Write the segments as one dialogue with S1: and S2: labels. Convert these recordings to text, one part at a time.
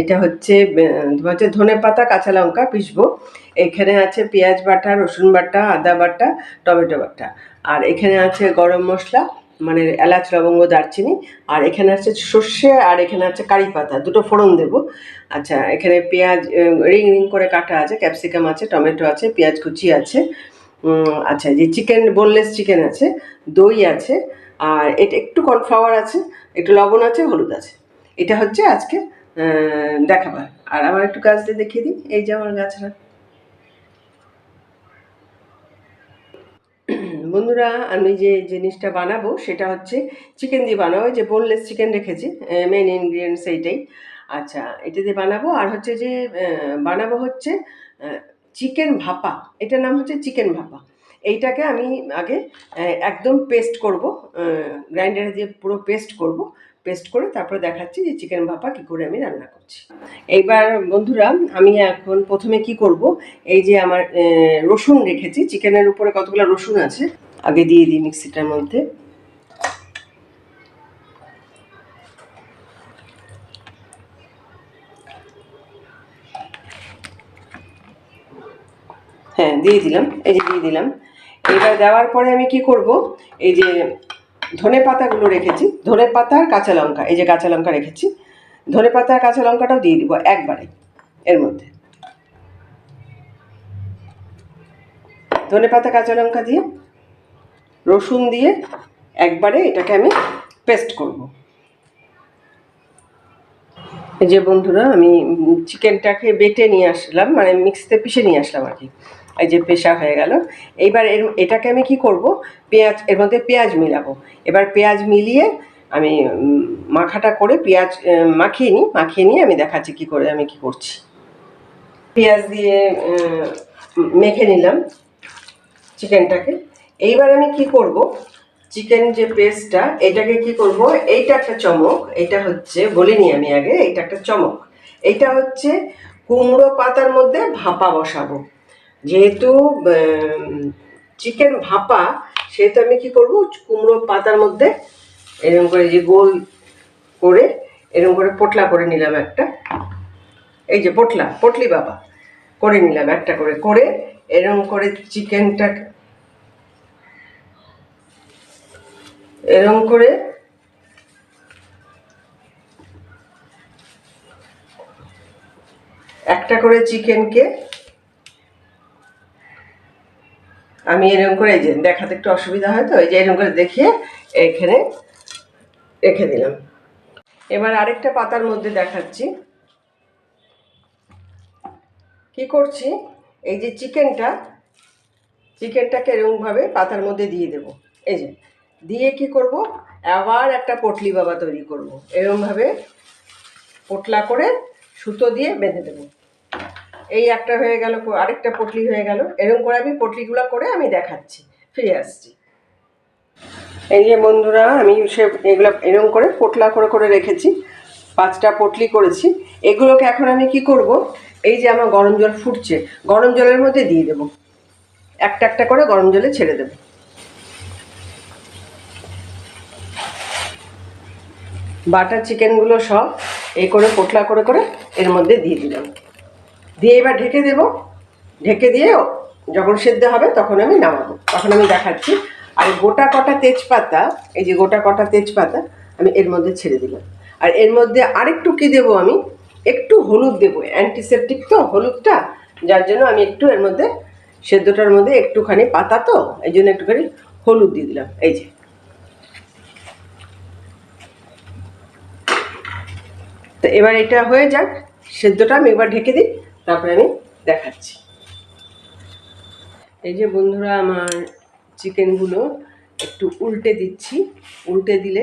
S1: এটা হচ্ছে হচ্ছে ধনে পাতা, কাঁচা লঙ্কা পিসবো এখানে আছে পেঁয়াজ বাটা, রসুন বাটা, আদা বাটা, টমেটো বাটা। আর এখানে আছে গরম মশলা মানে এলাচ, লবঙ্গ, দারচিনি। আর এখানে আছে সর্ষে, আর এখানে আছে কারি পাতা। দুটো ফোড়ন দেবো। আচ্ছা এখানে পেঁয়াজ রিং রিং করে কাটা আছে। ক্যাপসিকাম আছে, টমেটো আছে, পেঁয়াজ কুচি আছে। আচ্ছা যে চিকেন, বোনলেস চিকেন আছে, দই আছে। আর এটা একটু কর্নফ্লাওয়ার আছে, একটু লবণ আছে, হলুদ আছে। এটা হচ্ছে আজকে দেখাবার আর আমার একটু গাছ দিয়ে দেখিয়ে দিই। এই যে আমার গাছরা। বন্ধুরা, আমি যে জিনিসটা বানাবো, সেটা হচ্ছে চিকেন দিয়ে বানাবো। যে বোনলেস চিকেন রেখেছি মেন ইনগ্রিডিয়েন্টস এইটাই। আচ্ছা এটা দিয়ে বানাবো। আর হচ্ছে যে বানাবো হচ্ছে চিকেন ভাপা। এটার নাম হচ্ছে চিকেন ভাপা। এইটাকে আমি আগে একদম পেস্ট করব গ্রাইন্ডারে দিয়ে পুরো পেস্ট করব। পেস্ট করে তারপরে দেখাচ্ছি যে চিকেন ভাপা কী করে আমি রান্না করছি। এইবার বন্ধুরা, আমি এখন প্রথমে কি করব? এই যে আমার রসুন রেখেছি। চিকেনের উপরে কতগুলো রসুন আছে? আগে দিয়ে দিই মিক্সিটার মধ্যে। হ্যাঁ দিয়ে দিলাম। এই যে দিয়ে দিলাম। এবার দেওয়ার পরে আমি কি করব? এই যে ধনে পাতাগুলো রেখেছি, ধনে পাতা আর কাঁচা লঙ্কা, এই যে কাঁচা লঙ্কা রেখেছি, ধনে পাতা আর কাঁচা লঙ্কাটাও দিয়ে দিব একবারে, এর মধ্যে। ধনে পাতা, কাঁচা লঙ্কা দিয়ে রসুন দিয়ে একবারে এটাকে আমি পেস্ট করব। যে বন্ধুরা, আমি চিকেনটাকে বেটে নিয়ে আসলাম মানে মিক্সিতে পিষে নিয়ে আসলাম আর কি। এই যে পেশা হয়ে গেল। এইবার এর, এটাকে আমি কি করব? পেঁয়াজ, এর মধ্যে পেঁয়াজ মিলাবো। এবার পেঁয়াজ মিলিয়ে আমি মাখাটা করে পেঁয়াজ মাখিয়ে নিই, মাখিয়ে নিয়ে আমি দেখাচ্ছি কি করে আমি কি করছি। পেঁয়াজ দিয়ে মেখে নিলাম চিকেনটাকে। এইবার আমি কি করব? চিকেন যে পেস্টটা, এটাকে কি করব? এইটা একটা চমক এটা হচ্ছে, বলিনি আমি আগে, এইটা একটা চমক। এইটা হচ্ছে কুমড়ো পাতার মধ্যে ভাপা বসাবো। যেহেতু চিকেন ভাপা, সেহেতু আমি কি করব, কুমড়ো পাতার মধ্যে এরকম করে যে গোল করে এরকম করে পোটলা করে নিলাম একটা। এই যে পোটলা, পটলি বাবা করে নিলাম একটা করে করে এরকম করে চিকেনটা এরকম করে একটা করে চিকেনকে আমি এরকম করে এই যে দেখাতে একটু অসুবিধা হয় তো, এই যে এরকম করে দেখিয়ে এখানে রেখে দিলাম। এবার আরেকটা পাতার মধ্যে দেখাচ্ছি। কি করছি? এই যে চিকেনটা, চিকেনটাকে এরকমভাবে পাতার মধ্যে দিয়ে দেব। এই যে, দিয়ে কি করব? আবার একটা পটলি বাবা তৈরি করব। এরকমভাবে পোটলা করে সুতো দিয়ে বেঁধে দেবো। এই একটা হয়ে গেল, আরেকটা পটলি হয়ে গেল। এরকম করে আমি পটলিগুলো করে আমি দেখাচ্ছি। ফিরে আসছি। এই যে বন্ধুরা, আমি সে এগুলো এরকম করে পোটলা করে করে রেখেছি। পাঁচটা পটলি করেছি। এগুলোকে এখন আমি কি করব? এই যে আমার গরম জল ফুটছে, গরম জলের মধ্যে দিয়ে দেবো। একটা একটা করে গরম জলে ছেড়ে দেবো। বাটার চিকেনগুলো সব এই করে, পোটলা করে করে এর মধ্যে দিয়ে দিলাম। দিয়ে এবার ঢেকে দেব। ঢেকে দিয়ে যখন সেদ্ধ হবে তখন আমি নামাবো। তখন আমি দেখাচ্ছি। আর গোটা কটা তেজপাতা, এই যে গোটা কটা তেজপাতা আমি এর মধ্যে ছেড়ে দিলাম। আর এর মধ্যে আরেকটু কি দেবো আমি? একটু হলুদ দেবো। অ্যান্টিসেপটিক তো, হলুদটা। যার জন্য আমি একটু এর মধ্যে, সেদ্ধটার মধ্যে একটুখানি পাতা তো, এই জন্য একটুখানি হলুদ দিয়ে দিলাম। এই যে। তো এবার এটা হয়ে যাক। সেদ্ধটা আমি একবার ঢেকে দিই। তারপরে আমি দেখাচ্ছি। এই যে বন্ধুরা, আমার চিকেনগুলো একটু উল্টে দিচ্ছি। উল্টে দিলে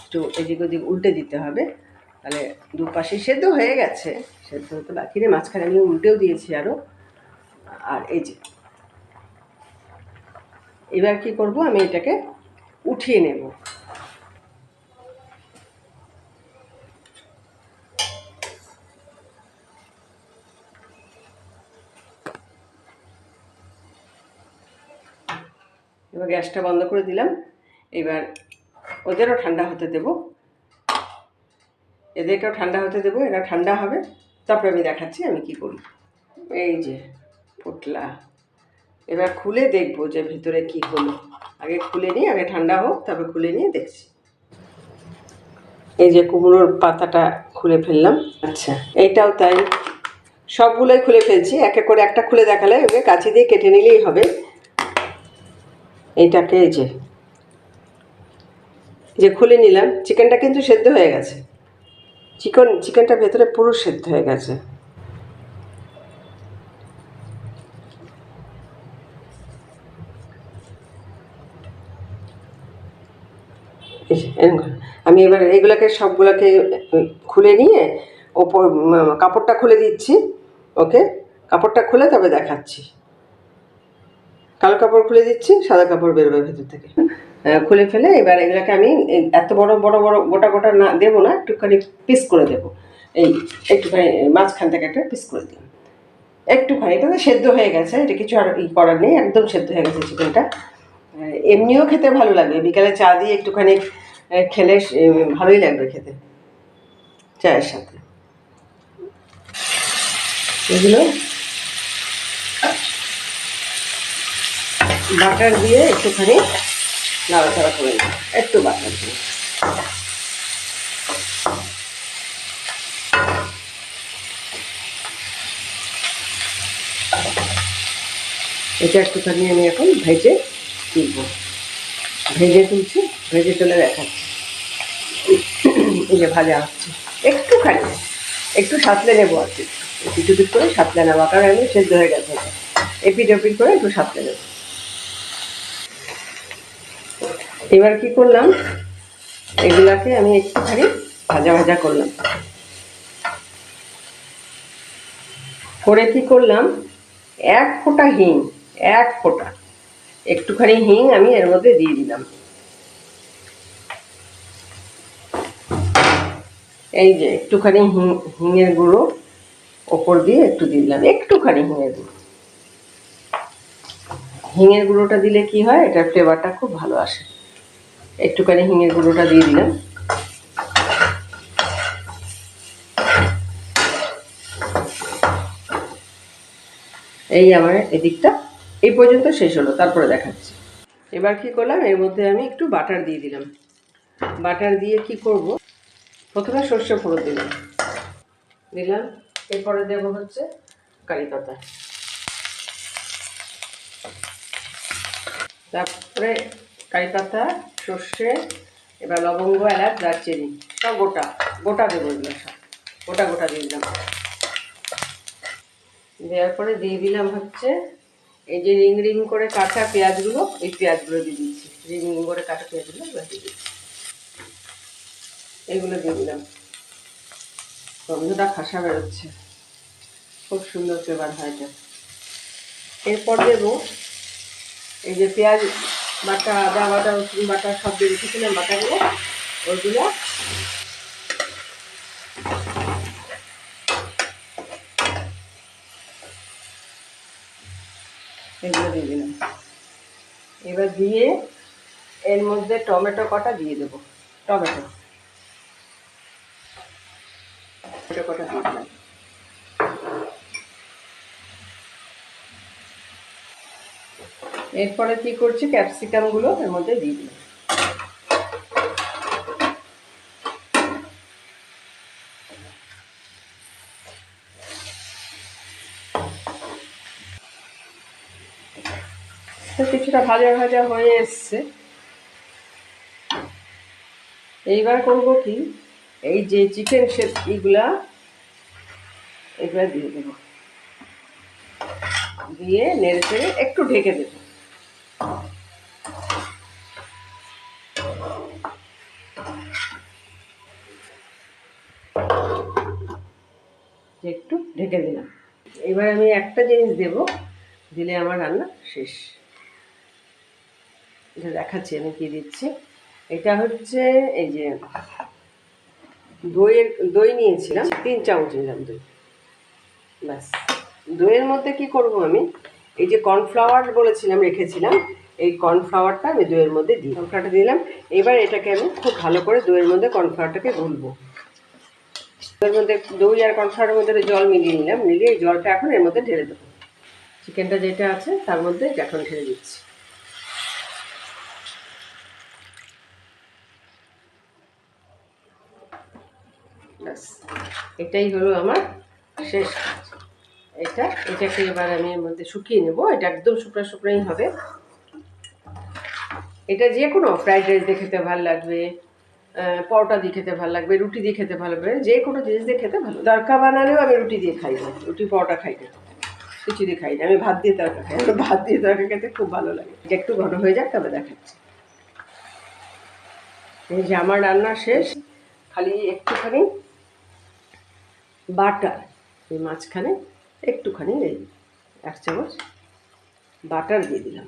S1: একটু এদিক ওদিক উল্টে দিতে হবে। তাহলে দুপাশে সেদ্ধ হয়ে গেছে। সেদ্ধ হতে বাকি নেই, মাঝখানে আমি উল্টেও দিয়েছি আরও আর এই যে, এবার কি করব? আমি এটাকে উঠিয়ে নেব। এবার গ্যাসটা বন্ধ করে দিলাম। এবার ওদেরও ঠান্ডা হতে দেব। এদেরকেও ঠান্ডা হতে দেবো, এরা ঠান্ডা হবে। তারপরে আমি দেখাচ্ছি আমি কি করি। এই যে পোটলা এবার খুলে দেখব যে ভিতরে কি হলো। আগে খুলে নিই, আগে ঠান্ডা হোক, তারপরে খুলে নিয়ে দেখছি। এই যে কুমড়োর পাতাটা খুলে ফেললাম। আচ্ছা এইটাও তাই। সবগুলোই খুলে ফেলছি। এক এক করে একটা খুলে দেখালে ওকে কাছে দিয়ে কেটে নিলেই হবে। এইটাকে এই যে যে খুলে নিলাম, চিকেনটা কিন্তু সেদ্ধ হয়ে গেছে। চিকেন, চিকেনটা ভেতরে পুরো সেদ্ধ হয়ে গেছে। আমি এবার এইগুলোকে সবগুলোকে খুলে নিয়ে ওপর কাপড়টা খুলে দিচ্ছি, ওকে? কাপড়টা খুলে তবে দেখাচ্ছি। কালো কাপড় খুলে দিচ্ছি, সাদা কাপড় বেরোবে ভেতর থেকে। খুলে ফেলে এবার এগুলোকে আমি এত বড় বড় বড়, গোটা গোটা না দেবো না, একটুখানি পিস করে দেবো। এই একটুখানি, মাঝখান থেকে একটা পিস করে দিলাম। একটুখানি, এটা সেদ্ধ হয়ে গেছে, এটা কিছু আর ই করার নেই, একদম সেদ্ধ হয়ে গেছে চিকেনটা। এমনিও খেতে ভালো লাগবে বিকালে চা দিয়ে একটুখানি খেলে ভালোই লাগবে খেতে, চায়ের সাথে। এগুলো? বাটার দিয়ে একটুখানি নাড়াচাড়া করে নিই একটু বাটার দিয়ে। এটা একটুখানি আমি এখন ভেজে তুলব। ভেজে তুলছি, ভেজে তুলে দেখাচ্ছি। এই যে ভাজা হচ্ছে। একটুখানি, একটু সাঁতলে নেব আর কি। পিটু পিট করে সাঁতলে নেওয়া কারণ আমি সেদ্ধ হয়ে গেছে। এপিট ওপিট করে একটু সাঁতলে নেব। এবার কি করলাম? এগুলাকে আমি একটুখানি ভাজা ভাজা করলাম। করে কি করলাম? এক ফোঁটা হিং, এক ফোঁটা। একটুখানি হিং আমি এর মধ্যে দিয়ে দিলাম। এই যে একটুখানি হিং, হিঙের গুঁড়ো ওপর দিয়ে একটু দিলাম, একটুখানি হিঙের গুঁড়ো। হিঙের গুঁড়োটা দিলে কি হয়? এটার ফ্লেভারটা খুব ভালো আসে। একটুখানি হিঙের গুঁড়োটা দিয়ে দিলাম। এই আমার এদিকটা এই পর্যন্ত শেষ হলো, তারপরে দেখাচ্ছি। এবার কি করলাম, এর মধ্যে আমি একটু বাটার দিয়ে দিলাম। বাটার দিয়ে কি করব? প্রথমে সর্ষে ফোড়ন দিলাম। দিলাম, এরপরে দেবো হচ্ছে কারি পাতা। তারপরে কারি পাতা সর্ষে, এবার লবঙ্গ, এলাচ, দারচিনি, সব গোটা গোটা দেবো এগুলো সব। গোটা গোটা দিয়ে দিলাম। দেওয়ার পরে দিয়ে দিলাম হচ্ছে এই যে রিং রিং করে কাটা পেঁয়াজগুলো, এই পেঁয়াজগুলো দিয়ে দিচ্ছি। রিং রিং করে কাটা পেঁয়াজগুলো দিয়ে দিচ্ছি। এগুলো দিয়ে দিলাম। গন্ধটা খাসা বেরোচ্ছে। খুব সুন্দর ফ্লেভার হয় এটা। এরপর দেবো এই যে পেঁয়াজ বাটা আদা বাটা রসুন বাটা সব দিয়ে রেখেছিলাম বাটাগুলো। ওইগুলো। এগুলো দিয়ে দিলাম। এবার দিয়ে এর মধ্যে টমেটো কটা দিয়ে দেবো। টমেটো। টমেটো কটা দিয়ে দিলাম। এরপরে কি করছি? ক্যাপসিকামগুলো এর মধ্যে দিয়ে তো কিছুটা ভাজা ভাজা হয়ে এসছে। এইবার করব কি? এই যে চিকেন শেপ এইগুলা এগুলা দিয়ে দেবো। দিয়ে নেড়ে একটু ঢেকে দেবো। একটু ঢেকে দিলাম। এবার আমি একটা জিনিস দেব, দিলে আমার রান্না শেষ। এটা দেখাচ্ছি আমি কি দিচ্ছি। এটা হচ্ছে এই যে দইয়ের, দই নিয়েছিলাম, তিন চামচ নিলাম দই। ব্যাস। দইয়ের মধ্যে কি করব আমি? এই যে কর্নফ্লাওয়ার বলেছিলাম, রেখেছিলাম, এই কর্নফ্লাওয়ারটা আমি দইয়ের মধ্যে দিই কর্নফ্লাওয়ারটা দিলাম। এবার এটাকে আমি খুব ভালো করে দইয়ের মধ্যে কর্নফ্লাওয়ারটাকে গুলবো। এর মধ্যে, দই আর কনফ্লাওয়ারের মধ্যে জল মিলিয়ে নিলাম, মিলিয়ে এই জলটা এখন এর মধ্যে ঢেলে দেবো। চিকেনটা যেটা আছে, তার মধ্যে এখন ঢেলে দিচ্ছি। ব্যাস, এটাই হলো আমার শেষ কাজ। এটা, এটাকে এবার আমি এর মধ্যে শুকিয়ে নেব। এটা একদম শুকনো শুকনোই হবে। এটা যে কোনো ফ্রাইড রাইস দিয়ে খেতে ভালো লাগবে পরোটা দিয়ে খেতে ভালো লাগবে, রুটি দিয়ে খেতে ভালো লাগবে, যে কোনো জিনিস দিয়ে খেতে ভালো। তরকা বানালেও আমি রুটি দিয়ে খাই না, রুটি, পরোটা খাই না কিছু দিয়ে খাই না। আমি ভাত দিয়ে তরকা খাই, আমার ভাত দিয়ে তরকা খেতে খুব ভালো লাগে। এটা একটু ঘন হয়ে যাক, তবে দেখাচ্ছি। এই যে আমার রান্না শেষ, খালি একটুখানি বাটার, এই মাঝখানে। একটুখানি এই এক চামচ বাটার দিয়ে দিলাম।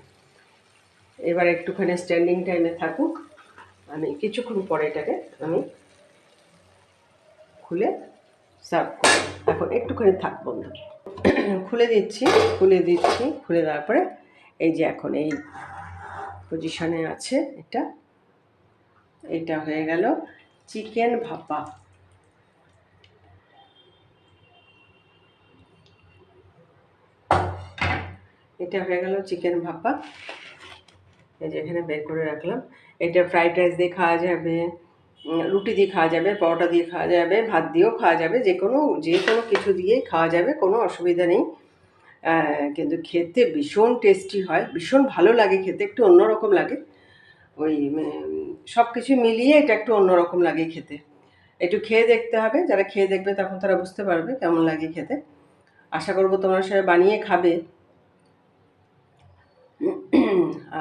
S1: এবার একটুখানি স্ট্যান্ডিং টাইমে থাকুক। আমি কিছুক্ষণ পরে এটাকে আমি খুলে সার্ভ করব। এখন একটুখানি থাক বন্ধু। খুলে দিচ্ছি খুলে দিচ্ছি, খুলে দেওয়ার পরে এই যে এখন এই পজিশনে আছে এটা। এটা হয়ে গেল চিকেন ভাপা। এটা হয়ে গেল চিকেন ভাপা। এই যে এখানে বের করে রাখলাম। এটা ফ্রাইড রাইস দিয়ে খাওয়া যাবে রুটি দিয়ে খাওয়া যাবে, পরোটা দিয়ে খাওয়া যাবে, ভাত দিয়েও খাওয়া যাবে, যে কোনো যে কোনো কিছু দিয়েই খাওয়া যাবে, কোনো অসুবিধা নেই। কিন্তু খেতে ভীষণ টেস্টি হয়, ভীষণ ভালো লাগে খেতে, একটু অন্যরকম লাগে। ওই সব কিছু মিলিয়ে এটা একটু অন্যরকম লাগে খেতে। একটু খেয়ে দেখতে হবে, যারা খেয়ে দেখবে তখন তারা বুঝতে পারবে কেমন লাগে খেতে। আশা করব তোমরা সবাই বানিয়ে খাবে।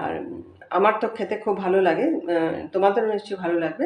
S1: আর আমার তো খেতে খুব ভালো লাগে তোমাদেরও নিশ্চয়ই ভালো লাগবে।